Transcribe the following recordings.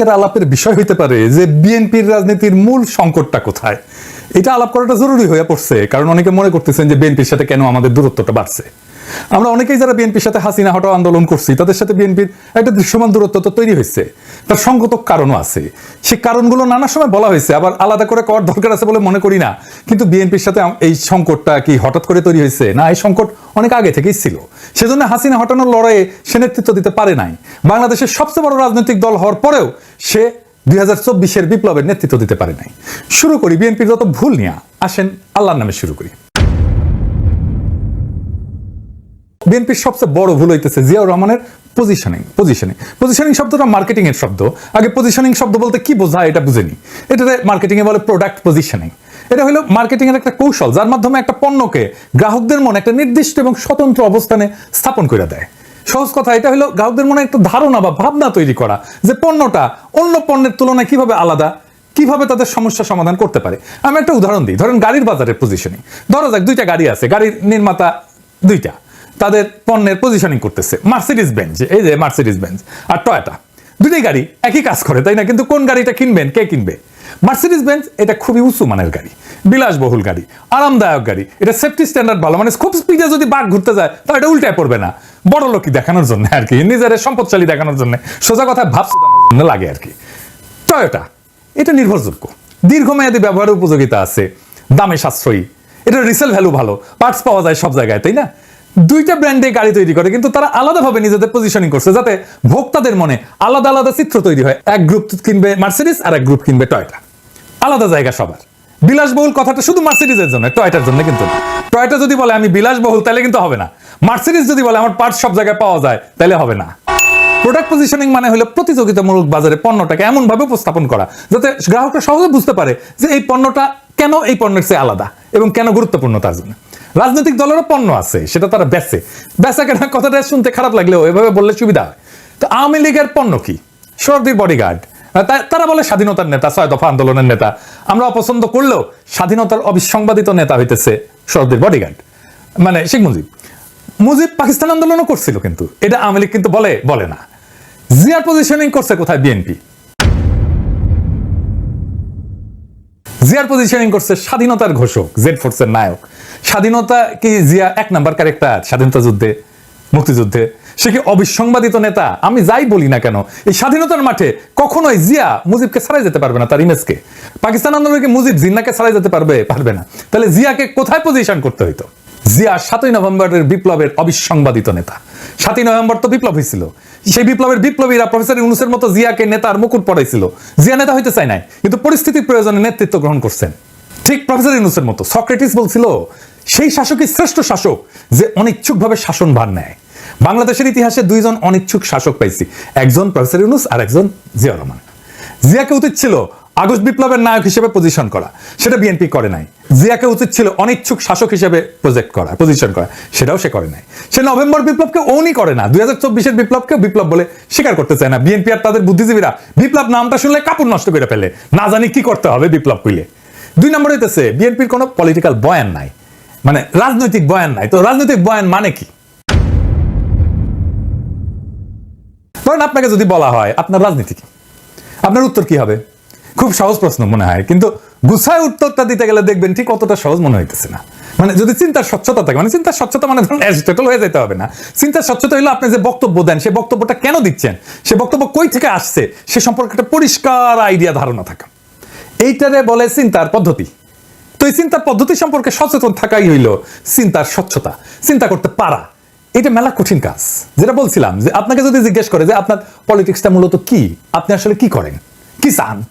আজকের আলাপের বিষয় হইতে পারে যে বিএনপির রাজনীতির মূল সংকটটা কোথায়। এটা আলাপ করাটা জরুরি হয়ে পড়ছে, কারণ অনেকে মনে করতেছেন যে বিএনপির সাথে কেন আমাদের দূরত্বটা বাড়ছে। আমরা অনেকেই যারা বিএনপির সাথে হাসিনা হটাও আন্দোলন করছি, তাদের সাথে বিএনপির একটা দৃশ্যমান দূরত্ব তো তৈরি হয়েছে। তার সঙ্গত কারণও আছে। সে কারণগুলো নানা সময় বলা হয়েছে, আবার আলাদা করে করার দরকার আছে বলে মনে করি না। কিন্তু বিএনপির সাথে এই সংকটটা কি হঠাৎ করে তৈরি হয়েছে? না, এই সংকট অনেক আগে থেকেই ছিল। সেজন্য হাসিনা হটানোর লড়াইয়ে সে নেতৃত্ব দিতে পারে নাই। বাংলাদেশের সবচেয়ে বড় রাজনৈতিক দল হওয়ার পরেও সে দুই হাজার চব্বিশের বিপ্লবের নেতৃত্ব দিতে পারে নাই। শুরু করি বিএনপির যত ভুল নিয়ে। আসেন, আল্লাহর নামে শুরু করি। বিএনপির সবচেয়ে বড় ভুল হইতেছে জিয়াউর রহমানের পজিশনিং পজিশনিং পজিশনিং শব্দটা মার্কেটিং এর শব্দ। আগে পজিশনিং শব্দ বলতে কি বোঝায় এটা বুঝেনি। এটাতে মার্কেটিং এ বলে প্রোডাক্ট পজিশনিং এটা হলো মার্কেটিং এর একটা কৌশল যার মাধ্যমে একটা পণ্যকে গ্রাহকদের মনে একটা নির্দিষ্ট এবং স্বতন্ত্র অবস্থানে স্থাপন করে দেয়। সহজ কথা, এটা হলো গ্রাহকদের মনে একটা ধারণা বা ভাবনা তৈরি করা যে পণ্যটা অন্য পণ্যের তুলনায় কীভাবে আলাদা, কীভাবে তাদের সমস্যা সমাধান করতে পারে। আমি একটা উদাহরণ দিই, ধরেন গাড়ির বাজারের পজিশনিং ধরা যাক দুইটা গাড়ি আছে, গাড়ির নির্মাতা দুইটা। তাদের পণ্যের পজিশনিং করতেছে। মার্সিডিজ বেঞ্চ এই যে মার্সিডিজ বেঞ্চ আর টয়োটা দুটোই গাড়ি একই কাজ করে, তাই না? কিন্তু কোন গাড়িটা কিনবেন, কে কিনবে? মার্সিডিজ বেঞ্চ এটা খুবই উঁচু মানের গাড়ি, বিলাসবহুল গাড়ি, আরামদায়ক গাড়ি, এটা সেফটি স্ট্যান্ডার্ড ভালো মানে খুব স্পিডে যদি বাঘ ঘুরতে যায় তাহলে এটা উল্টায় পড়বে না। বড় লোকই দেখানোর জন্য আর কি, নিজের সম্পদশালী দেখানোর জন্য, সোজা কথা ভাব জন্য লাগে আর কি। টয়োটা এটা নির্ভরযোগ্য, দীর্ঘমেয়াদী ব্যবহারের উপযোগিতা আছে, দামে সাশ্রয়ী এটা রিসেল ভ্যালু ভালো পার্টস পাওয়া যায় সব জায়গায়, তাই না? দুইটা ব্র্যান্ডে গাড়ি তৈরি করে, কিন্তু তারা আলাদাভাবে নিজেদের পজিশনিং করছে, যাতে ভোক্তাদের মনে আলাদা আলাদা চিত্র তৈরি হয়। এক গ্রুপ কিনবে মার্সিডিস আর এক গ্রুপ কিনবে টয়টা আলাদা জায়গা সবার। বিলাসবহুল কথাটা শুধু মার্সিডিজের জন্য টয়টার জন্য কিন্তু। টয়টা যদি বলে, আমি বিলাসবহুল তাহলে কিন্তু হবে না। মার্সিডিস যদি বলে, আমার পার্টস সব জায়গায় পাওয়া যায় তাহলে হবে না। প্রোডাক্ট পজিশনিং মানে হলো প্রতিযোগিতামূলক বাজারে পণ্যটাকে এমন ভাবে উপস্থাপন করা, যাতে গ্রাহকরা সহজে বুঝতে পারে যে এই পণ্যটা কেন এই পণ্যের চেয়ে আলাদা এবং কেন গুরুত্বপূর্ণ তার জন্য। রাজনৈতিক দলেরও পণ্য আছে, সেটা তারা বেচে। বেচা কেনা কথাটা শুনতে খারাপ লাগলেও এভাবে বললে সুবিধা হয়। তো আওয়ামী লীগের পণ্য কি? সর্দির বডিগার্ড। তারা বলে স্বাধীনতার নেতা, ছয় দফা আন্দোলনের নেতা। আমরা অপছন্দ করলেও স্বাধীনতার অবিসংবাদিত নেতা হইতেছে সর্দির বডিগার্ড। মানে শেখ মুজিব। মুজিব পাকিস্তান আন্দোলনও করছিল কিন্তু। এটা আওয়ামী লীগ কিন্তু বলে বলে না। জিয়ার পজিশনিং করছে কোথায় বিএনপি জিয়ার পজিশনিং করছে স্বাধীনতার ঘোষক জেড ফোর্সের নায়ক। স্বাধীনতা কি জিয়া এক নাম্বার ক্যারেক্টার স্বাধীনতা যুদ্ধে, মুক্তিযুদ্ধে। সে কি অবিসংবাদিত নেতা? আমি যাই বলি না কেন? এই স্বাধীনতার মাঠে কখনোই জিয়া মুজিবকে ছাড়াই যেতে পারবে না তার ইমেজকে পাকিস্তান আন্দোলনে কি মুজিব জিন্নাকে ছাড়াই যেতে পারবে? পারবে না। তাহলে জিয়াকে কোথায় পজিশন করতে হইতো? জিয়া সাতই নভেম্বরের বিপ্লবের অবিসংবাদিত নেতা। সাতই নভেম্বর তো বিপ্লব হয়েছিল সেই বিপ্লবের বিপ্লবীরা প্রফেসর ইউনুসের মতো জিয়াকে নেতার মুকুট পড়াইছিল জিয়া নেতা হইতে চায় নাই, কিন্তু পরিস্থিতির প্রয়োজনে নেতৃত্ব গ্রহণ করছেন। ঠিক প্রফেসর ইউনুসের মতো। সক্রেটিস বলছিল সেই শাসকই শ্রেষ্ঠ শাসক যে অনিচ্ছুকভাবে শাসন ভার নেয়। বাংলাদেশের ইতিহাসে দুইজন অনিচ্ছুক শাসক পাইছি, একজন প্রফেসর ইউনুস আর একজন জিয়া রহমান। জিয়াকে উচিত ছিল আগস্ট বিপ্লবের নায়ক হিসেবে পজিশন করা, সেটা বিএনপি করে নাই। জিয়াকে উচিত ছিল অনিচ্ছুক শাসক হিসেবে প্রজেক্ট করা পজিশন করা, সেটাও সে করে নাই। সে নভেম্বর বিপ্লবকে ওনই করে না, দুই হাজার চব্বিশের বিপ্লবকে বিপ্লব বলে স্বীকার করতে চায় না। বিএনপি আর তাদের বুদ্ধিজীবীরা বিপ্লব নামটা শুনলে কাপড় নষ্ট করে ফেলে। না জানি কি করতে হবে বিপ্লব কইলে। দুই নম্বর হইতেছে বিএনপির কোনো পলিটিক্যাল বয়ান নাই। মানে রাজনৈতিক বয়ান নাই। তো রাজনৈতিক বয়ান মানে কি? ধরেন আপনাকে যদি বলা হয়, আপনার রাজনীতি কি? আপনার উত্তর কি হবে? খুব সহজ প্রশ্ন মনে হয়, কিন্তু গুছায় উত্তরটা দিতে গেলে দেখবেন ঠিক অতটা সহজ মনে হইতেছে না। মানে যদি চিন্তার স্বচ্ছতা থাকে মানে চিন্তার স্বচ্ছতা মানে ধরুন অ্যাজিটেটল হয়ে যেতে হবে না। চিন্তার স্বচ্ছতা হলো আপনি যে বক্তব্য দেন, সে বক্তব্যটা কেন দিচ্ছেন? সে বক্তব্য কই থেকে আসছে? সে সম্পর্কে একটা পরিষ্কার আইডিয়া ধারণা থাকা। এইটারে বলে চিন্তার পদ্ধতি। তো এই চিন্তার পদ্ধতি সম্পর্কে সচেতন থাকাই হইল চিন্তার স্বচ্ছতা। চিন্তা করতে পারা। এটা মেলা কঠিন কাজ। যেটা বলছিলাম যে আপনাকে যদি জিজ্ঞেস করে যে আপনার পলিটিক্সটা মূলত কি, আপনি আসলে কি করেন? কি চান?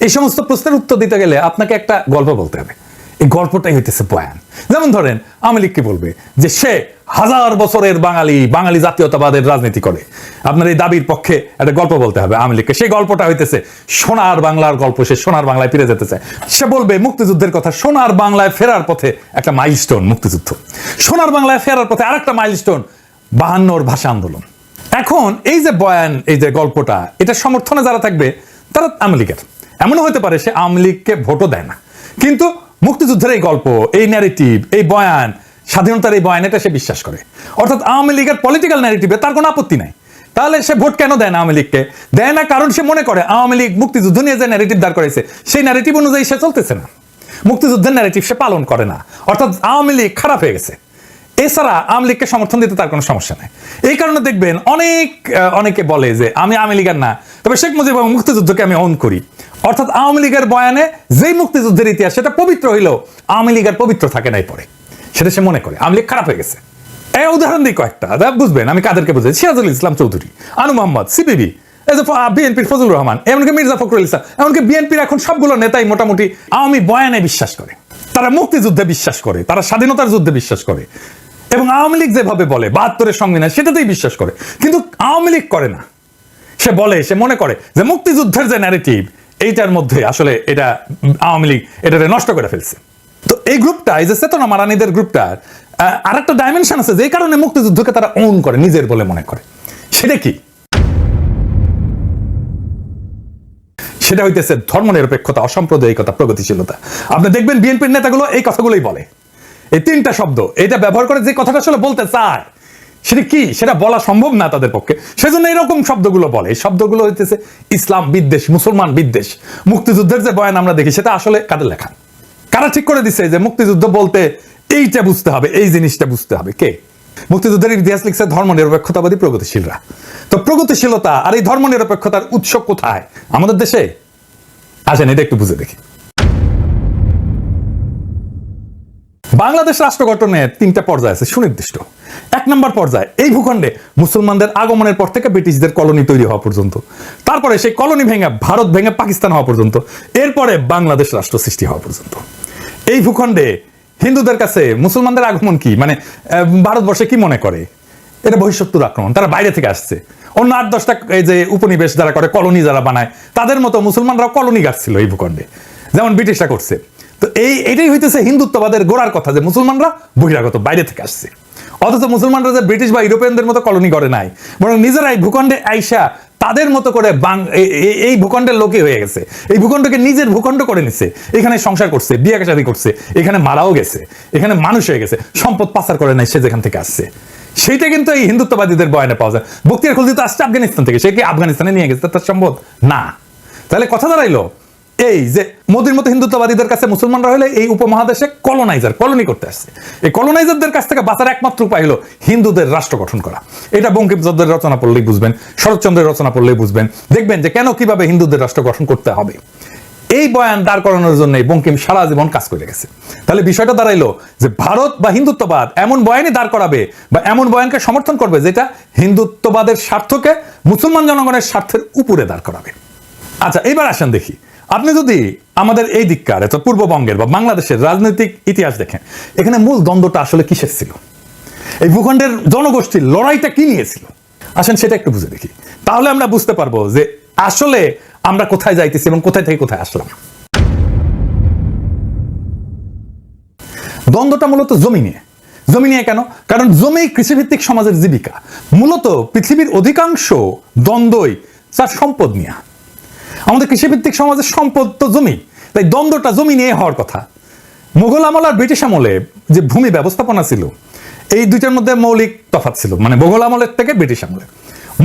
এই সমস্ত প্রশ্নের উত্তর দিতে গেলে আপনাকে একটা গল্প বলতে হবে। এই গল্পটাই হইতেছে বয়ান। যেমন ধরেন, আওয়ামী লীগ কি বলবে? যে সে হাজার বছরের বাঙালি বাঙালি জাতীয়তাবাদের রাজনীতি করে। আপনার এই দাবির পক্ষে একটা গল্প বলতে হবে আওয়ামী লীগকে। সেই গল্পটা হইতেছে সোনার বাংলার গল্প। সে সোনার বাংলায় ফিরে যেতে চায় সে বলবে, মুক্তিযুদ্ধের কথা, সোনার বাংলায় ফেরার পথে একটা মাইলস্টোন মুক্তিযুদ্ধ। সোনার বাংলায় ফেরার পথে আরেকটা মাইলস্টোন বাহান্নর ভাষা আন্দোলন। এখন এই যে বয়ান, এই যে গল্পটা, এটা সমর্থনে যারা থাকবে, তারা আওয়ামী লীগের। এমনও হতে পারে সে আওয়ামী লীগকে ভোটও দেয় না। কিন্তু মুক্তিযুদ্ধের এই গল্প, এই ন্যারেটিভ এই বয়ান স্বাধীনতার এই বয়ান এটা সে বিশ্বাস করে। অর্থাৎ আওয়ামী লীগের পলিটিক্যাল ন্যারেটিভে তার কোনো আপত্তি নাই। তাহলে সে ভোট কেন দেয় না আওয়ামী লীগকে? দেয় না কারণ সে মনে করে আওয়ামী লীগ মুক্তিযুদ্ধ নিয়ে যে ন্যারেটিভ দাঁড় করেছে, সেই ন্যারেটিভ অনুযায়ী সে চলতেছে না। মুক্তিযুদ্ধের ন্যারেটিভ সে পালন করে না। অর্থাৎ আওয়ামী লীগ খারাপ হয়ে গেছে। এছাড়া আওয়ামী লীগকে সমর্থন দিতে তার কোনো সমস্যা নেই। এই কারণে দেখবেন অনেক অনেকে বলে যে আমি আওয়ামী লীগের না, তবে শেখ মুজিব এবং মুক্তিযুদ্ধকে আমি অন করি। অর্থাৎ আওয়ামী লীগের বয়ানে যেই মুক্তিযুদ্ধের ইতিহাস, সেটা পবিত্র হইলেও আওয়ামী লীগের পবিত্র থাকে নাই পরে। সেটা সে মনে করে। আওয়ামী লীগ খারাপ হয়ে গেছে। এই উদাহরণ দিই কয়েকটা। বুঝবেন, আমি কাদেরকে বুঝাই? সিরাজুল ইসলাম চৌধুরী, আনু মোহাম্মদ, সিপিবি বিএনপির ফজলুর রহমান, এমনকি মির্জা ফখরুল ইসলাম, এমনকি বিএনপির এখন সবগুলো নেতাই মোটামুটি আওয়ামী বয়ানে বিশ্বাস করে। তারা মুক্তিযুদ্ধে বিশ্বাস করে, তারা স্বাধীনতার যুদ্ধে বিশ্বাস করে। এবং আওয়ামী লীগ যেভাবে বলে, বাহাত্তরের সংবিধান, সেটাতেই বিশ্বাস করে। কিন্তু আওয়ামী লীগ করে না। সে বলে, সে মনে করে যে মুক্তিযুদ্ধের যে ন্যারেটিভ এইটার মধ্যে আসলে এটা আওয়ামী লীগ এটাকে নষ্ট করে ফেলছে। তো এই গ্রুপটা, এই যে চেতনা মারানিদের গ্রুপটার আর একটা ডাইমেনশন আছে যে কারণে মুক্তিযুদ্ধকে তারা ওন করে, নিজের বলে মনে করে। সেটা কি? সেটা হইতেছে ধর্মনিরপেক্ষতা, অসাম্প্রদায়িকতা, প্রগতিশীলতা। আপনি দেখবেন বিএনপির নেতাগুলো এই কথাগুলোই বলে। এই তিনটা শব্দ এটা ব্যবহার করে যে কথাটা আসলে বলতে চায়, সেটা কি? সেটা বলা সম্ভব না তাদের পক্ষে। সেজন্য এরকম শব্দগুলো বলে। এই শব্দগুলো হইতেছে ইসলাম বিদ্বেষ, মুসলমান বিদ্বেষ। মুক্তিযুদ্ধের যে বয়ান আমরা দেখি, সেটা আসলে কাদের লেখা? কারা ঠিক করে দিছে যে মুক্তিযুদ্ধ বলতে এইটা বুঝতে হবে, এই জিনিসটা বুঝতে হবে? কে? মুক্তিযুদ্ধের ইতিহাস লিখছে ধর্ম নিরপেক্ষতাবাদী প্রগতিশীলরা। তো প্রগতিশীলতা আর এই ধর্ম নিরপেক্ষতার উৎস কোথায়? আমাদের দেশে? আসেন, এটা একটু বুঝে দেখি। বাংলাদেশ রাষ্ট্র গঠনের তিনটা পর্যায় আছে, সুনির্দিষ্ট। এক নম্বর পর্যায়ে, এই ভূখণ্ডে মুসলমানদের আগমনের পর থেকে ব্রিটিশদের কলোনি তৈরি হওয়া পর্যন্ত। তারপরে সেই কলোনি ভেঙে ভারত ভেঙে পাকিস্তান হওয়া পর্যন্ত। এরপরে বাংলাদেশ রাষ্ট্র সৃষ্টি হওয়া পর্যন্ত। এই ভূখণ্ডে হিন্দুদের কাছে মুসলমানদের আগমন কি? মানে ভারতবর্ষে কি মনে করে? এটা বহিঃশত্রুর আক্রমণ, তারা বাইরে থেকে আসছে। অন্য আট দশটা এই যে উপনিবেশ যারা করে, কলোনি যারা বানায়, তাদের মতো মুসলমানরাও কলোনি গাড়ছিল এই ভূখণ্ডে, যেমন ব্রিটিশরা করছে। তো এই, এটাই হইতেছে হিন্দুত্ববাদের গোড়ার কথা, যে মুসলমানরা বহিরাগত, বাইরে থেকে আসছে। অথচ মুসলমানরা যে ব্রিটিশ বা ইউরোপিয়ানদের মতো কলোনি করে নাই, বরং নিজেরাই ভূখণ্ডে আইসা তাদের মতো করে বাং- এই ভূখণ্ডের লোকই হয়ে গেছে। এই ভূখণ্ডকে নিজের ভূখণ্ড করে নিছে এখানে সংসার করছে, বিয়ে শাদী করছে, এখানে মারাও গেছে, এখানে মানুষ হয়ে গেছে, সম্পদ পাচার করে নাই, সে যেখান থেকে আসছে। সেইটা কিন্তু এই হিন্দুত্ববাদীদের বয়ানে পাওয়া যায়। বক্তিয়ার খুলজি তো আসছে আফগানিস্তান থেকে, সে কি আফগানিস্তানে নিয়ে গেছে? তার সম্ভব না। তাহলে কথা দাঁড়াইলো এই যে মোদির মতো হিন্দুত্ববাদীদের কাছে মুসলমানরা হলে এই উপমহাদেশে কলোনাইজার কলোনি করতে আসছে। এই কলোনাইজারদের কাছ থেকে বাঁচার একমাত্র উপায় হলো হিন্দুদের রাষ্ট্র গঠন করা। এটা বঙ্কিমচন্দ্রের রচনা পড়লেই বুঝবেন, শরৎচন্দ্রের রচনা পড়লেই বুঝবেন। দেখবেন যে কেন কীভাবে হিন্দুদের রাষ্ট্র গঠন করতে হবে। এই বয়ান দাঁড় করানোর জন্য বঙ্কিম সারা জীবন কাজ করে গেছে। তাহলে বিষয়টা দাঁড়াইলো যে ভারত বা হিন্দুত্ববাদ এমন বয়ানই দাঁড় করাবে বা এমন বয়ানকে সমর্থন করবে যেটা হিন্দুত্ববাদের স্বার্থকে মুসলমান জনগণের স্বার্থের উপরে দাঁড় করাবে। আচ্ছা এবার আসেন দেখি। আপনি যদি আমাদের এই দিককার, অর্থাৎ পূর্ববঙ্গের বা বাংলাদেশের রাজনৈতিক ইতিহাস দেখেন, এখানে মূল দ্বন্দ্বটা আসলে কিসের ছিল? এই ভূখণ্ডের জনগোষ্ঠীর লড়াইটা কি নিয়েছিল আসেন সেটা একটু বুঝে দেখি। তাহলে আমরা বুঝতে পারব যে আসলে আমরা কোথায় যাইতেছি এবং কোথায় থেকে কোথায় আসলাম। দ্বন্দ্বটা মূলত জমি নিয়ে। জমি নিয়ে কেন? কারণ জমি কৃষিভিত্তিক সমাজের জীবিকা। মূলত পৃথিবীর অধিকাংশ দ্বন্দ্বই তার সম্পদ নিয়ে। আমাদের কৃষিভিত্তিক সমাজের সম্পদ তো জমি, তাই দ্বন্দ্বটা জমি নিয়ে হওয়ার কথা। মুঘল আমল আর ব্রিটিশ আমলে যে ভূমি ব্যবস্থাপনা ছিল, এই দুইটার মধ্যে মৌলিক তফাৎ ছিল মানে মুঘল আমলের থেকে ব্রিটিশ আমলে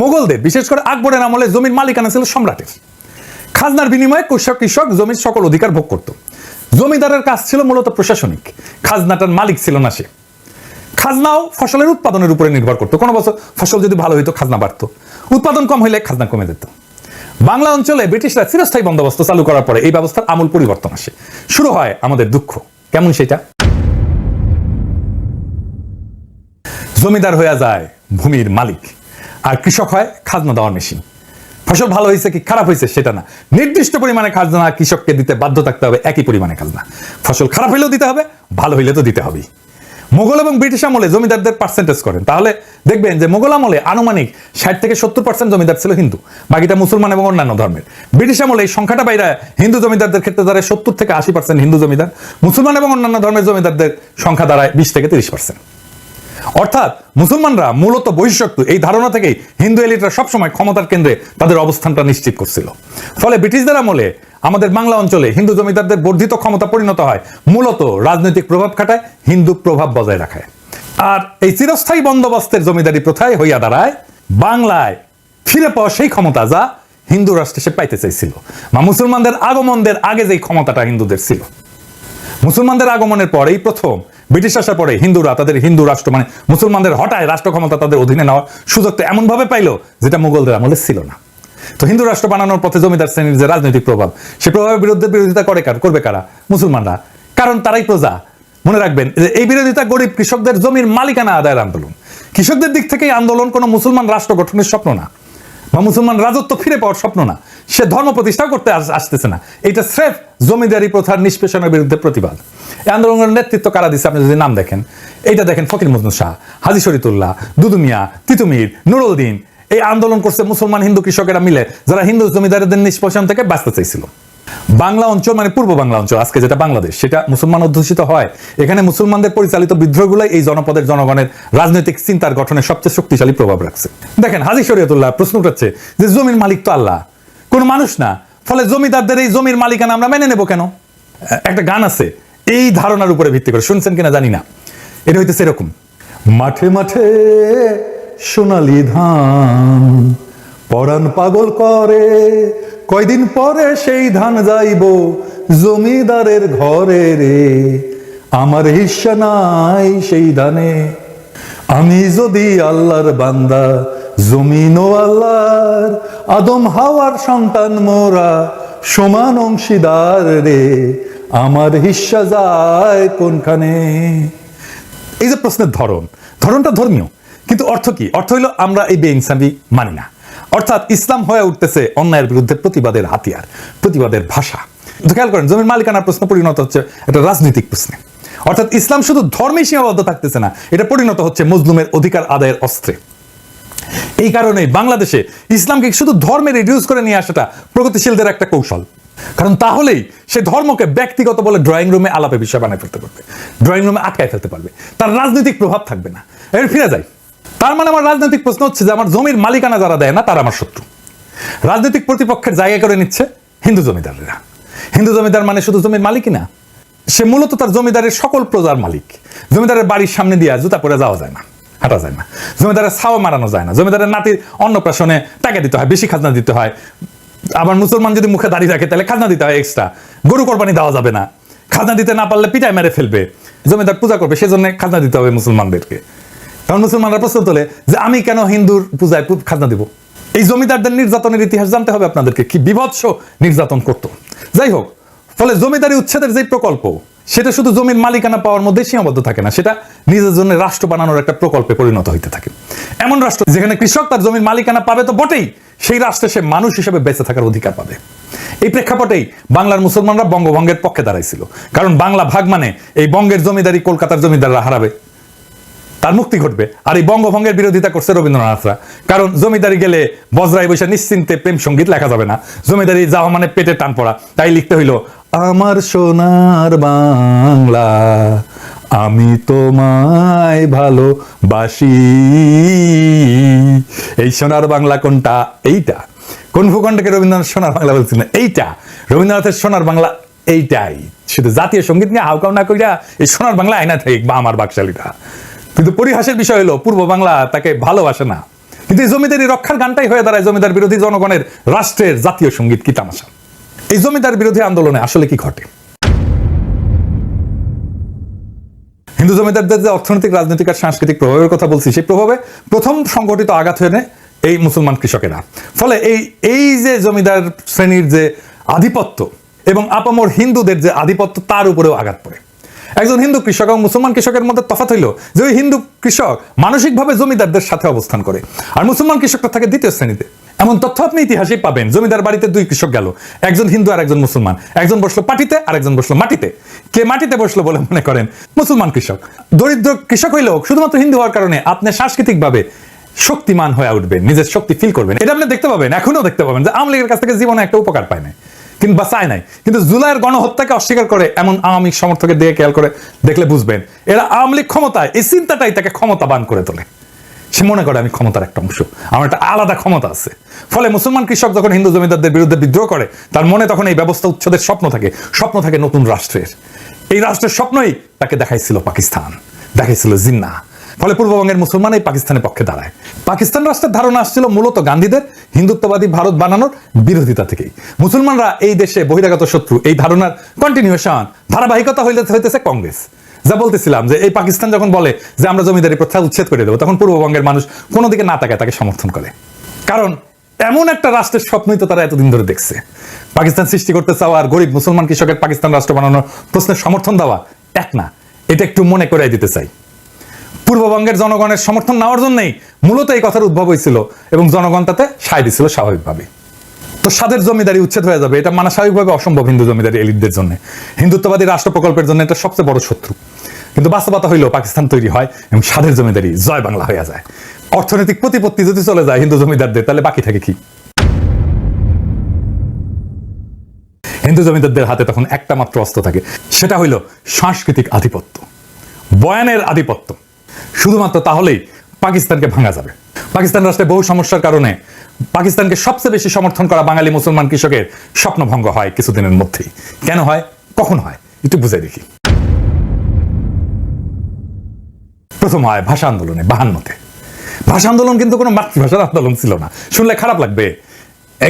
মোগলদের বিশেষ করে আকবরের আমলে জমির মালিকানা ছিল সম্রাটের। খাজনার বিনিময়ে কৃষক কৃষক জমির সকল অধিকার ভোগ করত। জমিদারের কাজ ছিল মূলত প্রশাসনিক, খাজনাটার মালিক ছিল না সে। খাজনাও ফসলের উৎপাদনের উপরে নির্ভর করতো। কোনো বছর ফসল যদি ভালো হইতো, খাজনা বাড়তো। উৎপাদন কম হইলে খাজনা কমে যেত। বাংলা অঞ্চলে ব্রিটিশরা চিরস্থায়ী বন্দোবস্ত চালু করার পরে এই ব্যবস্থার আমূল পরিবর্তন আসে। শুরু হয় আমাদের দুঃখ। কেমন সেটা? জমিদার হয়ে যায় ভূমির মালিক, আর কৃষক হয় খাজনা দেওয়ার মেশিন। ফসল ভালো হয়েছে কি খারাপ হয়েছে সেটা না। নির্দিষ্ট পরিমাণে খাজনা কৃষককে দিতে বাধ্য থাকতে হবে একই পরিমাণে খাজনা। ফসল খারাপ হইলেও দিতে হবে, ভালো হইলে তো দিতে হবেই। মোগল এবং ব্রিটিশ আমলে জমিদারদের পার্সেন্টেজ করেন। তাহলে দেখবেন যে মোগল আমলে আনুমানিক ষাট থেকে সত্তর পার্সেন্ট জমিদার ছিল হিন্দু, বাকিটা মুসলমান এবং অন্যান্য ধর্মের। ব্রিটিশ আমলে এই সংখ্যাটা বাইরে হিন্দু জমিদারদের ক্ষেত্রে দাঁড়ায় সত্তর থেকে আশি পার্সেন্ট হিন্দু জমিদার, মুসলমান এবং অন্যান্য ধর্মের জমিদারদের সংখ্যা দাঁড়ায় বিশ থেকে তিরিশ পার্সেন্ট অর্থাৎ মুসলমানরা মূলত বহিঃশক্তি এই ধারণা থেকেই হিন্দু এলিটরা সবসময় ক্ষমতার কেন্দ্রে তাদের অবস্থানটা নিশ্চিত করছিল। ফলে ব্রিটিশদের আমলে আমাদের বাংলা অঞ্চলে হিন্দু জমিদারদের বর্ধিত ক্ষমতা পরিণত হয়, মূলত রাজনৈতিক প্রভাব খাটায়, হিন্দু প্রভাব বজায় রাখায়। আর এই চিরস্থায়ী বন্দোবস্তের জমিদারি প্রথায় হইয়া দাঁড়ায়, বাংলায় ফিরে পাওয়া সেই ক্ষমতা যা হিন্দু রাষ্ট্রে সে পাইতে চাইছিল। বা মুসলমানদের আগমনদের আগে যেই ক্ষমতাটা হিন্দুদের ছিল। মুসলমানদের আগমনের পর এই প্রথম ব্রিটিশ আসার পরে হিন্দুরা, তাদের হিন্দু রাষ্ট্র মানে মুসলমানদের হঠায় রাষ্ট্র ক্ষমতা তাদের অধীনে নেওয়ার সুযোগটা এমনভাবে পাইলো যেটা মুঘলদের আমলে ছিল না। তো হিন্দু রাষ্ট্র বানানোর পথে জমিদার শ্রেণির যে রাজনৈতিক প্রভাব, সে প্রভাবের বিরুদ্ধে বিরোধিতা করে কার, করবে কারা? মুসলমানরা। কারণ তারাই প্রজা। মনে রাখবেন এই বিরোধিতা গরিব কৃষকদের জমির মালিকানা আদায়ের আন্দোলন। কৃষকদের দিক থেকে আন্দোলন কোনো মুসলমান রাষ্ট্র গঠনের স্বপ্ন না। বা মুসলমান রাজত্ব ফিরে পাওয়ার স্বপ্ন না। সে ধর্ম প্রতিষ্ঠা করতে আসতেছে না। এটা স্রেফ জমিদারি প্রথার নিষ্পেষণের বিরুদ্ধে প্রতিবাদ। এই আন্দোলনের নেতৃত্ব কারা দিচ্ছে আপনি যদি নাম দেখেন। এইটা দেখেন ফকির মজনু শাহ, হাজি শরীতুল্লাহ দুদুমিয়া তিতুমির নুরুদ্দিন এই আন্দোলন করছে মুসলমান হিন্দু কৃষকেরা মিলে, যারা হিন্দু জমিদারদের নিষ্পেষণ থেকে বাঁচতে চাইছিল। বাংলা অঞ্চল মানে পূর্ব বাংলা অঞ্চল, আজকে যেটা বাংলাদেশ, সেটা মুসলমান অধ্যুষিত হয়। এখানে মুসলমানদের পরিচালিত বিদ্রোহগুলাই এই জনপদের জনগণের রাজনৈতিক চিন্তার গঠনে সবচেয়ে শক্তিশালী প্রভাব রাখছে। দেখেন, হাজি শরীয়তুল্লাহ প্রশ্ন উঠাচ্ছে যে, জমির মালিক তো আল্লাহ। কোন মানুষ না। ফলে জমিদারদের এই জমির মালিকানা আমরা মেনে নেব কেন? একটা গান আছে, এই ধারণার উপরে ভিত্তি করে। শুনছেন কিনা জানি না। এটা হইতেছে এরকম, মাঠে মাঠে সোনালি ধান, পরাণ পাগল করে কয়দিন পরে সেই ধান যাইব জমিদারের ঘরে রে। আমার হিস্সা নাই সেই ধানে। আমি যদি আল্লাহর বান্দা জমিন ও আল্লাহর, আদম হাওয়ার সন্তান মোরা, সমান অংশীদার রে, আমার হিস্সা যায় কোনখানে? এই যে প্রশ্নের ধরন, ধরনটা ধর্মীয়, কিন্তু অর্থ কি? অর্থ হইল আমরা এই বেইনসাবি মানি না। অর্থাৎ ইসলাম হয়ে উঠতেছে অন্যায়ের বিরুদ্ধে প্রতিবাদের হাতিয়ার, প্রতিবাদের ভাষা। তো খেয়াল করেন, জমির মালিকানার প্রশ্ন পরিণত হচ্ছে একটা রাজনৈতিক প্রশ্নে। অর্থাৎ ইসলাম শুধু ধর্মেই সীমাবদ্ধ থাকতেছে না, এটা পরিণত হচ্ছে মজলুমের অধিকার আদায়ের অস্ত্রে। এই কারণে বাংলাদেশে ইসলামকে শুধু ধর্মে রিডিউস করে নিয়ে আসাটা প্রগতিশীলদের একটা কৌশল। কারণ তাহলেই সে ধর্মকে ব্যক্তিগত বলে ড্রয়িং রুমে আলাপে বিষয় বানায় ফেলতে পারবে। ড্রয়িং রুমে আটকায় ফেলতে পারবে। তার রাজনৈতিক প্রভাব থাকবে না। এর ফিরে যাই। তার মানে আমার রাজনৈতিক প্রশ্ন হচ্ছে যে আমার জমির মালিকানা যারা দেয় না, তারা আমার শত্রু। রাজনৈতিক প্রতিপক্ষের জায়গা করে নিচ্ছে হিন্দু জমিদাররা। হিন্দু জমিদার মানে শুধু জমির মালিকই না, সে মূলত তার জমিদারের সকল প্রজার মালিক। জমিদারের বাড়ির সামনে দিয়ে জুতা পরে যাওয়া যায় না, হাঁটা যায় না। জমিদারের ছাওয়া মারানো যায় না। জমিদারের নাতির অন্নপ্রাশনে টাকা দিতে হয়, বেশি খাজনা দিতে হয়। আবার মুসলমান যদি মুখে দাঁড়িয়ে রাখে, তাহলে খাজনা দিতে হয় এক্সট্রা গরু কোরবানি দেওয়া যাবে না। খাজনা দিতে না পারলে পিটায় মেরে ফেলবে। জমিদার পূজা করবে, সেজন্য খাজনা দিতে হবে মুসলমানদেরকে। কারণ মুসলমানরা প্রশ্ন তোলে যে আমি কেন হিন্দুর পূজায় খাজনা দিব? এই জমিদারদের নির্যাতনের ইতিহাস জানতে হবে আপনাদেরকে, কি বিভৎস নির্যাতন করত। যাই হোক, ফলে জমিদারি উচ্ছেদের যে প্রকল্প, সেটা শুধু জমির মালিকানা পাওয়ার মধ্যে সীমাবদ্ধ থাকে না, সেটা নিজের জন্য রাষ্ট্র বানানোর একটা প্রকল্পে পরিণত হইতে থাকে। এমন রাষ্ট্র যেখানে কৃষক তার জমির মালিকানা পাবে তো বটেই, সেই রাষ্ট্রে সে মানুষ হিসেবে বেঁচে থাকার অধিকার পাবে। এই প্রেক্ষাপটেই বাংলার মুসলমানরা বঙ্গভঙ্গের পক্ষে দাঁড়াইছিল। কারণ বাংলা ভাগ মানে এই বঙ্গের জমিদারি কলকাতার জমিদাররা হারাবে। তার মুক্তি ঘটবে। আর এই বঙ্গভঙ্গের বিরোধিতা করছে রবীন্দ্রনাথরা। কারণ জমিদারি গেলে বজরাই বসে নিশ্চিন্তে প্রেম সংগীত লেখা যাবে না। জমিদারি যাওয়া মানে পেটে টান পড়া। তাই লিখতে হইল, আমার সোনার বাংলা, আমি তোমায় ভালোবাসি। এই সোনার বাংলা কোনটা? এইটা। কোন ভূখণ্ডকে রবীন্দ্রনাথ সোনার বাংলা বলছিলেন? এইটা। রবীন্দ্রনাথের সোনার বাংলা এইটাই। শুধু জাতীয় সংগীত নিয়ে হাউকাও না কইরা এই সোনার বাংলা আয়না থেকে বা আমার বাকশালীটা কিন্তু পরিহাসের বিষয় হলো, পূর্ব বাংলা তাকে ভালোবাসে না। কিন্তু এই জমিদারি রক্ষার গানটাই হয়ে দাঁড়ায় জমিদার বিরোধী জনগণের রাষ্ট্রের জাতীয় সংগীত কি তামাশা? এই জমিদার বিরোধী আন্দোলনে আসলে কি ঘটে? হিন্দু জমিদারদের যে অর্থনৈতিক, রাজনৈতিক আর সাংস্কৃতিক প্রভাবের কথা বলছি, সেই প্রভাবে প্রথম সংগঠিত আঘাত হয়ে এই মুসলমান কৃষকেরা। ফলে এই এই যে জমিদার শ্রেণির যে আধিপত্য এবং আপামর হিন্দুদের যে আধিপত্য, তার উপরেও আঘাত পড়ে। একজন হিন্দু কৃষক এবং মুসলমান কৃষকের মধ্যে তফাৎ হইল যে ওই হিন্দু কৃষক মানসিকভাবে জমিদারদের সাথে অবস্থান করে আর মুসলমান কৃষকটা থাকে দ্বিতীয় শ্রেণীতে। এমন তথ্য আপনি ইতিহাসে পাবেন, জমিদার বাড়িতে দুই কৃষক গেল, একজন হিন্দু আর একজন মুসলমান। একজন বসল পাটিতে আর একজন বসল মাটিতে। কে মাটিতে বসল বলে মনে করেন? মুসলমান কৃষক। দরিদ্র কৃষক হইলেও শুধুমাত্র হিন্দু হওয়ার কারণে আপনি সাংস্কৃতিকভাবে শক্তিমান হয়ে উঠবেন, নিজের শক্তি ফিল করবেন। এটা আপনি দেখতে পাবেন এখনও দেখতে পাবেন যে আওয়ামী লীগের কাছ থেকে জীবনে একটা উপকার পায় নাই। কিন্তু বা চায় নাই। কিন্তু জুলাইয়ের গণহত্যাকে অস্বীকার করে এমন আওয়ামী সমর্থকের দিকে খেয়াল করে দেখলে বুঝবেন, এরা আওয়ামী লীগ ক্ষমতায় এই চিন্তাটাই তাকে ক্ষমতাবান করে তোলে। সে মনে করে আমি ক্ষমতার একটা অংশ, আমার একটা আলাদা ক্ষমতা আছে। ফলে মুসলমান কৃষক যখন হিন্দু জমিদারদের বিরুদ্ধে বিদ্রোহ করে, তার মনে তখন এই ব্যবস্থা উচ্ছেদের স্বপ্ন থাকে স্বপ্ন থাকে নতুন রাষ্ট্রের। এই রাষ্ট্রের স্বপ্নই তাকে দেখাইছিল পাকিস্তান, দেখাইছিল জিন্না ফলে পূর্ববঙ্গের মুসলমান এই পাকিস্তানের পক্ষে দাঁড়ায়। পাকিস্তান রাষ্ট্রের ধারণা আসছিল মূলত গান্ধীদের হিন্দুত্ববাদী ভারত বানানোর বিরোধিতা থেকেই। মুসলমানরা এই দেশে বহিরাগত শত্রু, এই ধারণার কন্টিনিউশন ধারাবাহিকতা হইলে হইতেছে কংগ্রেস। যা বলতেছিলাম যে এই পাকিস্তান যখন বলে যে আমরা জমিদারি প্রথা উচ্ছেদ করে দেবো, তখন পূর্ববঙ্গের মানুষ কোনো দিকে না তাকায় তাকে সমর্থন করে। কারণ এমন একটা রাষ্ট্রের স্বপ্নই তো তারা এতদিন ধরে দেখছে। পাকিস্তান সৃষ্টি করতে চাওয়া আর গরিব মুসলমান কৃষকের পাকিস্তান রাষ্ট্র বানানোর প্রশ্নের সমর্থন দেওয়া এক না। এটা একটু মনে করে দিতে চাই। পূর্ববঙ্গের জনগণের সমর্থন নেওয়ার জন্যই মূলত এই কথার উদ্ভব হয়েছিল এবং জনগণ তাতে সায় দিছিল স্বাভাবিকভাবে তো স্বাদের জমিদারি উচ্ছেদ হয়ে যাবে, এটা মানা স্বাভাবিকভাবে অসম্ভব হিন্দু জমিদারি এলিটদের জন্য। হিন্দুত্ববাদী রাষ্ট্র প্রকল্পের জন্য এটা সবচেয়ে বড় শত্রু। কিন্তু বাস্তবতা হইল পাকিস্তান তৈরি হয় এবং স্বাদের জমিদারি জয় বাংলা হয়ে যায়। অর্থনৈতিক প্রতিপত্তি যদি চলে যায় হিন্দু জমিদারদের, তাহলে বাকি থাকে কি? হিন্দু জমিদারদের হাতে তখন একটা মাত্র অস্ত্র থাকে, সেটা হইল সাংস্কৃতিক আধিপত্য। বয়ানের আধিপত্য। শুধুমাত্র তাহলেই পাকিস্তানকে ভাঙা যাবে। পাকিস্তান রাষ্ট্রে বহু সমস্যার কারণে পাকিস্তানকে সবচেয়ে বেশি সমর্থন করা বাঙালি মুসলমান কৃষকের স্বপ্নভঙ্গ হয় কিছুদিনের মধ্যেই। কেন হয়? কখন হয়? একটু বুঝে দেখি। প্রথম হয় ভাষা আন্দোলনে, বাহান্নতে। ভাষা আন্দোলন কিন্তু কোনো মাতৃভাষার আন্দোলন ছিল না। শুনলে খারাপ লাগবে।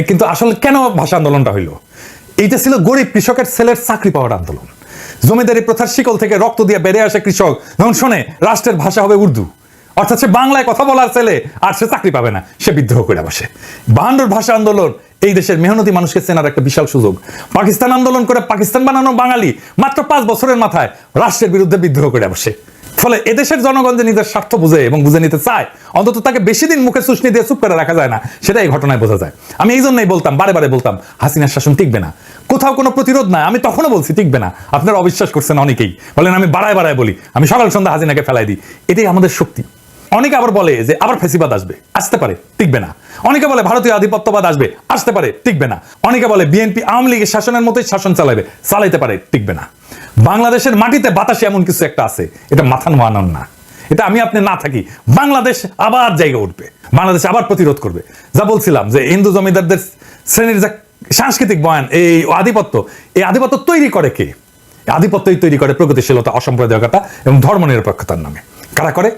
কিন্তু আসলে কেন ভাষা আন্দোলনটা হইল? এইটা ছিল গরিব কৃষকের ছেলের চাকরি পাওয়ার আন্দোলন। জমিদারি প্রথার শিকল থেকে রক্ত দিয়ে বেড়ে আসে কৃষক। যখন শোনে, রাষ্ট্রের ভাষা হবে উর্দু। অর্থাৎ সে বাংলায় কথা বলার ছেলে, আর সে চাকরি পাবে না, সে বিদ্রোহ করে বসে। বাহান্নর ভাষা আন্দোলন, এই দেশের মেহনতি মানুষকে চেনার একটা বিশাল সুযোগ। পাকিস্তান আন্দোলন করে পাকিস্তান বানানো বাঙালি, মাত্র পাঁচ বছরের মাথায় রাষ্ট্রের বিরুদ্ধে বিদ্রোহ করে বসে। ফলে এদেশের জনগণ যে নিজের স্বার্থ বুঝে এবং বুঝে নিতে চায়, অন্তত তাকে বেশি দিন মুখে সুশনি দিয়ে চুপ করে রাখা যায় না সেটা এই ঘটনায় বোঝা যায়। আমি এই জন্যই বলতাম, বারে বারে বলতাম, হাসিনার শাসন টিকবে না। কোথাও কোনো প্রতিরোধ নাই। আমি তখনও বলছি, টিকবে না। আপনারা অবিশ্বাস করছেন অনেকেই। বলেন, আমি বাড়ায় বাড়ায় বলি, আমি সকাল সন্ধ্যা হাসিনাকে ফেলাই দিই। এটাই আমাদের শক্তি। অনেকে আবার বলে যে, আবার ফেসিবাদ আসবে। আসতে পারে, টিকবে না। অনেকে বলে, ভারতীয় আধিপত্যবাদ আসবে। আসতে পারে, টিকবে না। অনেকে বলে, বিএনপি আওয়ামী লীগের শাসনের মতোই শাসন চালাবে। চালাইতে পারে, টিকবে না। বাংলাদেশের মাটিতে বাতাসে এমন কিছু একটা আছে। এটা মাথা নোয়ানোর না। এটা আমি আপনি না থাকি। বাংলাদেশ আবার জায়গা উঠবে। বাংলাদেশ আবার প্রতিরোধ করবে। যা বলছিলাম যে, হিন্দু জমিদারদের শ্রেণির যে সাংস্কৃতিক বয়ান, এই আধিপত্য এই আধিপত্য তৈরি করে কে? আধিপত্যই তৈরি করে প্রগতিশীলতা, অসাম্প্রদায়িকতা এবং ধর্মনিরপেক্ষতার নামে। কারা করে?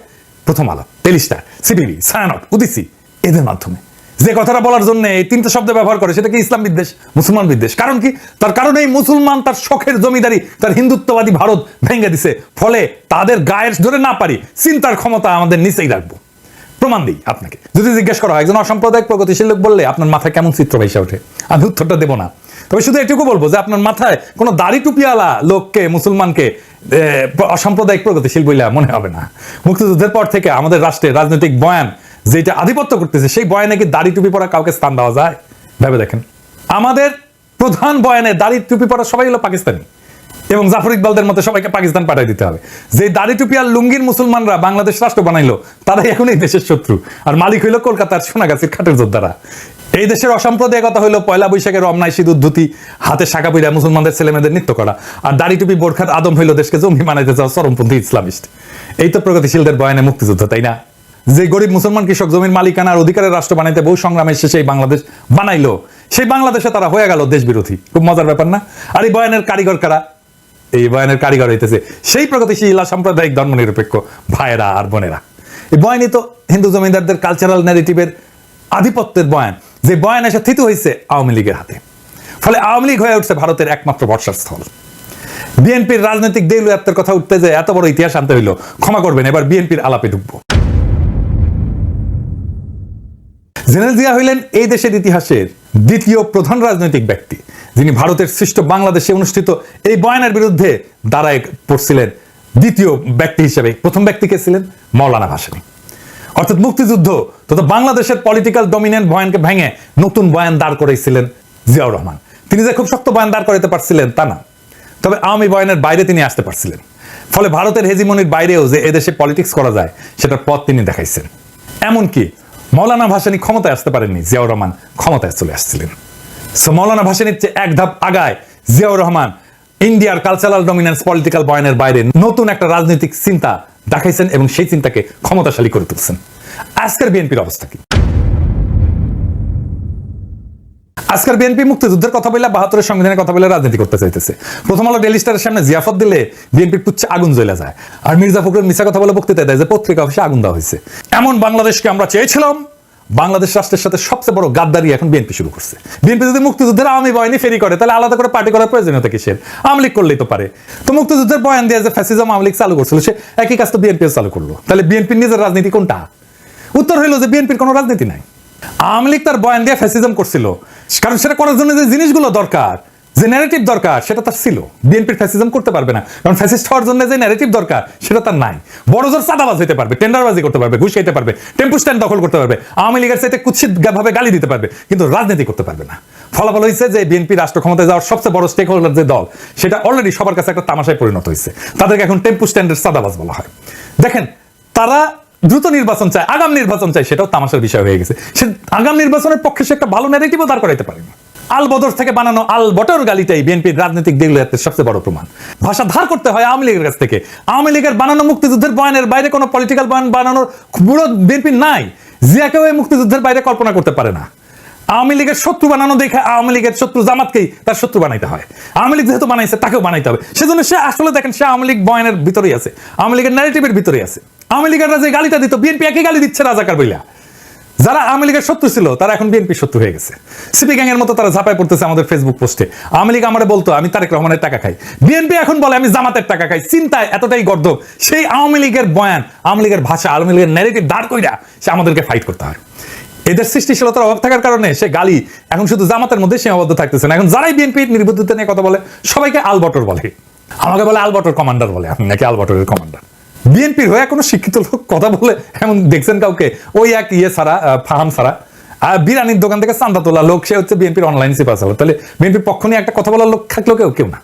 প্রথম আলো টেলিস্টার সিবিবি সায়ানট উদিসি, এদের মাধ্যমে। যে কথাটা বলার জন্য এই তিনটা শব্দ ব্যবহার করে, সেটা কি ইসলাম বিদ্বেষ, মুসলমান বিদ্বেষ? কারণ কি? তার কারণে এই মুসলমান, তার শখের জমিদারি, তার হিন্দুত্ববাদী ভারত ভেঙে দিছে। ফলে তাদের গায়ের ধরে না পারি, চিন্তার ক্ষমতা আমাদের নিচেই রাখব। প্রমাণ দিই আপনাকে। যদি জিজ্ঞেস করা হয়, একজন অসাম্প্রদায়িক, প্রগতিশীল লোক বললে আপনার মাথায় কেমন চিত্র ভেসে ওঠে? আমি উত্তরটা দেবো না। তবে শুধু এটুকু বলব যে আপনার মাথায় কোনো দাড়ি টুপিওয়ালা লোককে, মুসলমানকে অসাম্প্রদায়িক, প্রগতিশীল বইলে মনে হবে না। মুক্তিযুদ্ধের পর থেকে আমাদের রাষ্ট্রের রাজনৈতিক বয়ান যেটা আধিপত্য করতেছে, সেই বয়ানে কি দাড়ি টুপি পরা কাউকে স্থান দেওয়া যায়? ভেবে দেখেন। আমাদের প্রধান বয়ানে দাড়ি টুপি পরা সবাই হলো পাকিস্তানি। এবং জাফর ইকবালদের মতো সবাইকে পাকিস্তান পাঠিয়ে দিতে হবে। যে দাড়ি টুপি আর লুঙ্গির মুসলমানরা বাংলাদেশ রাষ্ট্র বানাইলো, তারাই এখন এই দেশের শত্রু। আর মালিক হইল কলকাতার সোনাগাছির খাটের যোদ্ধারা। এই দেশের অসাম্প্রদায়িকতা হইল পয়লা বৈশাখের রমনায় সিঁদুর ধুতি, হাতে শাখা পিড়া মুসলমানদের ছেলেমেয়েদের নৃত্য করা। আর দাড়ি টুপি বোরখার আদম হইল দেশকে জঙ্গি বানাইতে চাওয়া চরমপন্থী ইসলামিস্ট। এই তো প্রগতিশীলদের বয়ানে মুক্তিযুদ্ধ, তাই না? যে গরিব মুসলমান কৃষক জমির মালিকানার অধিকারের রাষ্ট্র বানাইতে বহু সংগ্রামের শেষে এই বাংলাদেশ বানাইলো, সেই বাংলাদেশে তারা হয়ে গেল দেশ বিরোধী খুব মজার ব্যাপার না? আর এই বয়ানের কারিগর কারা? এই বয়ানের কারিগর হইতেছে। সেই প্রগতিশীল সাম্প্রদায়িক ধর্মনিরপেক্ষ ভাইয়েরা আর বোনেরা। এই বয়ানই তো হিন্দু জমিদারদের কালচারাল ন্যারেটিভের আধিপত্যের বয়ান, যে বয়ান এসে থিত হয়েছে আওয়ামী লীগের হাতে। ফলে আওয়ামী লীগ হয়ে উঠছে ভারতের একমাত্র বর্ষার স্থল। বিএনপির রাজনৈতিক দেউলিয়াত্মের কথা উঠতে যে এত বড় ইতিহাস আনতে হইল, ক্ষমা করবেন, এবার বিএনপির আলাপে ঢুকবো। জেনারেল জিয়া হইলেন এই দেশের ইতিহাসের দ্বিতীয় প্রধান রাজনৈতিক ব্যক্তি, যিনি ভারতের সৃষ্ট বাংলাদেশে অনুষ্ঠিত এই বয়ানের বিরুদ্ধে দাঁড়ায় পড়ছিলেন দ্বিতীয় ব্যক্তি হিসেবে। প্রথম ব্যক্তি কে ছিলেন? মৌলানা ভাসানী। অর্থাৎ মুক্তিযুদ্ধ তথা বাংলাদেশের পলিটিক্যাল ডমিনেন্ট বয়ানকে ভেঙে নতুন বয়ান দাঁড় করেছিলেন জিয়াউর রহমান। তিনি যে খুব শক্ত বয়ান দাঁড় করাতে পারছিলেন তা না। তবে আওয়ামী বয়ানের বাইরে তিনি আসতে পারছিলেন। ফলে ভারতের হেজিমনির বাইরেও যে এদেশে পলিটিক্স করা যায়, সেটার পথ তিনি দেখাইছেন। এমনকি মৌলানা ভাসানী ক্ষমতায় আসতে পারেননি, জিয়াউর রহমান ক্ষমতায় চলে আসছিলেন। সো মৌলানা ভাসানির চেয়ে এক ধাপ আগায় জিয়াউর রহমান ইন্ডিয়ার কালচারাল ডমিনেন্স পলিটিক্যাল বয়ানের বাইরে নতুন একটা রাজনৈতিক চিন্তা দেখাইছেন এবং সেই চিন্তাকে ক্ষমতাশালী করে তুলছেন। আজকের বিএনপির অবস্থা কি? আজকের বিএনপি মুক্তিযুদ্ধের কথা বলে বাহাত্তরের সংবিধানের কথা বলে রাজনীতি করতে চাইতেছে। প্রথম আলো ডেলি স্টারের সামনে জিয়াফত দিলে বিএনপির পুচ্ছে আগুন জ্বলে যায়। আর মির্জা ফখরুল মিশা কথা বলে বক্তৃতা দেয় যে পত্রিকা অফিসে আগুন দেওয়া হয়েছে। এমন বাংলাদেশকে আমরা চেয়েছিলাম, বাংলাদেশ রাষ্ট্রের সাথে সবচেয়ে বড় গাদ্দারি এখন বিএনপি শুরু করছে। বিএনপি যদি মুক্তিযুদ্ধের আওয়ামী বয়ানি ফেরি করে, তাহলে আলাদা করে পার্টি করার প্রয়োজনীয়তা কিসের? আওয়ামী লীগ করলেই তো পারে। তো মুক্তিযুদ্ধের বয়ান দিয়ে যে ফ্যাসিজম আওয়ামী লীগ চালু করছিল, সে একই কাজ তো বিএনপি চালু করল। তাহলে বিএনপির নিজের রাজনীতি কোনটা? উত্তর হইল যে বিএনপির কোনো রাজনীতি নাই। আওয়ামী লীগ তার বয়ান দিয়ে ফ্যাসিজম করছিল। কারণ সেটা করার জন্য যে জিনিসগুলো দরকার, যে ন্যারেটিভ দরকার, সেটা তার ছিল। বিএনপির ফ্যাসিজম করতে পারবে না। কারণ ফ্যাসিস্ট হওয়ার জন্য যে ন্যারেটিভ দরকার, সেটা তার নাই। বড় জোর চাঁদাবাজ হতে পারবে, টেন্ডারবাজি করতে পারবে, ঘুষ খাইতে পারবে, টেম্পু স্ট্যান্ড দখল করতে পারবে, আওয়ামী লীগের সাথে কুৎসিত ভাবে গালি দিতে পারবে, কিন্তু রাজনীতি করতে পারবে না। ফলাফল হয়েছে যে বিএনপি রাষ্ট্র ক্ষমতায় যাওয়ার সবচেয়ে বড় স্টেক হোল্ডার যে দল, সেটা অলরেডি সবার কাছে একটা তামাশায় পরিণত হয়েছে তাদেরকে এখন টেম্পু স্ট্যান্ডের চাঁদাবাজ বলা হয়। দেখেন, তারা দ্রুত নির্বাচন চায়, আগাম নির্বাচন চায়, সেটাও তামাশার বিষয় হয়ে গেছে। সে আগাম নির্বাচনের পক্ষে সে একটা ভালো ন্যারেটিভও দাঁড় করাইতে পারেনি। আল বদর থেকে বানানো আল বটর গালিটাই বিএনপির রাজনৈতিক দিগুলোতে সবচেয়ে বড় প্রমাণ। ভাষা ধার করতে হয় আওয়ামী লীগের কাছ থেকে। আওয়ামী লীগের বানানো মুক্তিযুদ্ধের বয়ানের বাইরে কোনো পলিটিক্যাল বয়ান বানানোর বুড়ো বিএনপি নাই। জিয়াকেও এই মুক্তিযুদ্ধের বাইরে কল্পনা করতে পারে না। আওয়ামী লীগের শত্রু বানানো দেখে আওয়ামী লীগের শত্রু জামাতকেই তার শত্রু বানাইতে হয়। আওয়ামী লীগ যেহেতু বানাইছে, তাকেও বানাইতে হবে। সেজন্য সে আসলে দেখেন, সে আওয়ামী লীগ বয়ানের ভিতরেই আছে। আওয়ামী লীগের ন্যারেটিভের ভিতরেই আছে। আওয়ামী লীগেররা যে গালিটা দিত, বিএনপি একই গালি দিচ্ছে রাজাকার বইলা। যারা আওয়ামী লীগের শত্রু ছিল, তারা এখন বিএনপি শত্রু হয়ে গেছে। সিপি গ্যাং এর মতো তারা ঝাঁপায় পড়তেছে আমাদের ফেসবুক পোস্টে আওয়ামী লীগ আমার বলতো, আমি তারেক রহমানের টাকা খাই। বিএনপি এখন বলে, আমি জামাতের টাকা খাই। চিন্তায় এতটাই গর্দ সেই আওয়ামী লীগের বয়ান, আওয়ামী লীগের ভাষা, আওয়ামী লীগের ন্যারেটিভ দাঁড় কইরা সে আমাদেরকে ফাইট করতে হয়। এদের সৃষ্টিশীলতার অভাব থাকার কারণে সে গালি এখন শুধু জামাতের মধ্যে সীমাবদ্ধ থাকতেছে না। এখন যারাই বিএনপির নির্বুদ্ধিতা নিয়ে কথা বলে সবাইকে আলবটর বলে। আমাকে বলে আলবটর কমান্ডার বলে আপনি নাকি আলবটরের কমান্ডার। বিএনপির হয়ে কোনো শিক্ষিত লোক কথা বলে এমন দেখছেন কাউকে? ওই এক ইয়ে আহ, ফাহাম ছাড়া। আর বিরানির দোকান থেকে চান্দা তোলা লোক সে হচ্ছে বিএনপির অনলাইন সিপাস হলো তাহলে বিএনপির পক্ষ নিয়ে একটা কথা বলার লোক থাকলেও কেউ কেউ না।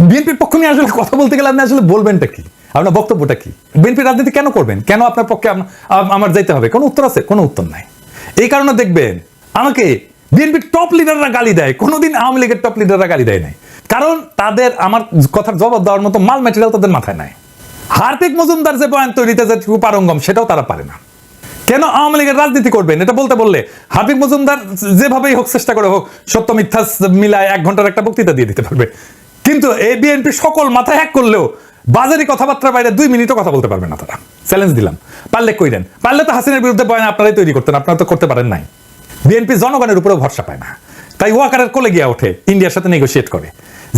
বিএনপির পক্ষ নিয়ে আসলে কথা বলতে গেলে আপনি আসলে বলবেনটা কি? আপনার বক্তব্যটা কি? বিএনপি রাজনীতি কেন করবেন? কেন আপনার পক্ষে আম- আম- আমার যাইতে হবে? কোনো উত্তর আছে? কোনো উত্তর নাই। এই কারণে দেখবেন আমাকে বিএনপির টপ লিডাররা গালি দেয়। কোনোদিন আওয়ামী লীগের টপ লিডাররা গালি দেয় নাই। কারণ তাদের, আমার কথার জবাব দেওয়ার মতো মাল ম্যাটেরিয়াল তাদের মাথায় নাই। হার্দিক মজুমদার যে বয়ান তৈরিতে যে পারঙ্গম সেটাও তারা পারে না। কেন আওয়ামী লীগের রাজনীতি করবেন এটা বলতে বললে হাফিক মজুমদার যেভাবেই হোক চেষ্টা করে হোক, সত্য মিথ্যা মিলায় এক ঘণ্টার একটা বক্তৃতা দিয়ে দিতে পারবে। কিন্তু এই বিএনপি সকল মাথায় হ্যাক করলেও বাজারি কথাবার্তার বাইরে দুই মিনিটও কথা বলতে পারবে না তারা। চ্যালেঞ্জ দিলাম। পারলে কইরেন পারলে তো হাসিনের বিরুদ্ধে বয়ান আপনারাই তৈরি করতেন, আপনারা তো করতে পারেন নাই। বিএনপি জনগণের উপরেও ভরসা পায় না। তাই ওয়াকারের কোলে গিয়া ওঠে, ইন্ডিয়ার সাথে নেগোসিয়েট করে।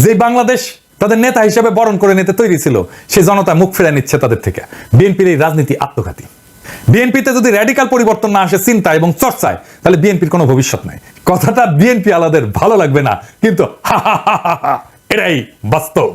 যে বাংলাদেশ তাদের নেতা হিসেবে বরণ করে নিতে তৈরি ছিল, সে জনতা মুখ ফেরা নিচ্ছে তাদের থেকে। বিএনপির এই রাজনীতি আত্মঘাতী। বিএনপিতে যদি র্যাডিক্যাল পরিবর্তন না আসে চিন্তা এবং চর্চায়, তাহলে বিএনপির কোনো ভবিষ্যৎ নাই। কথাটা বিএনপি আলাদের ভালো লাগবে না, কিন্তু এটাই বাস্তব।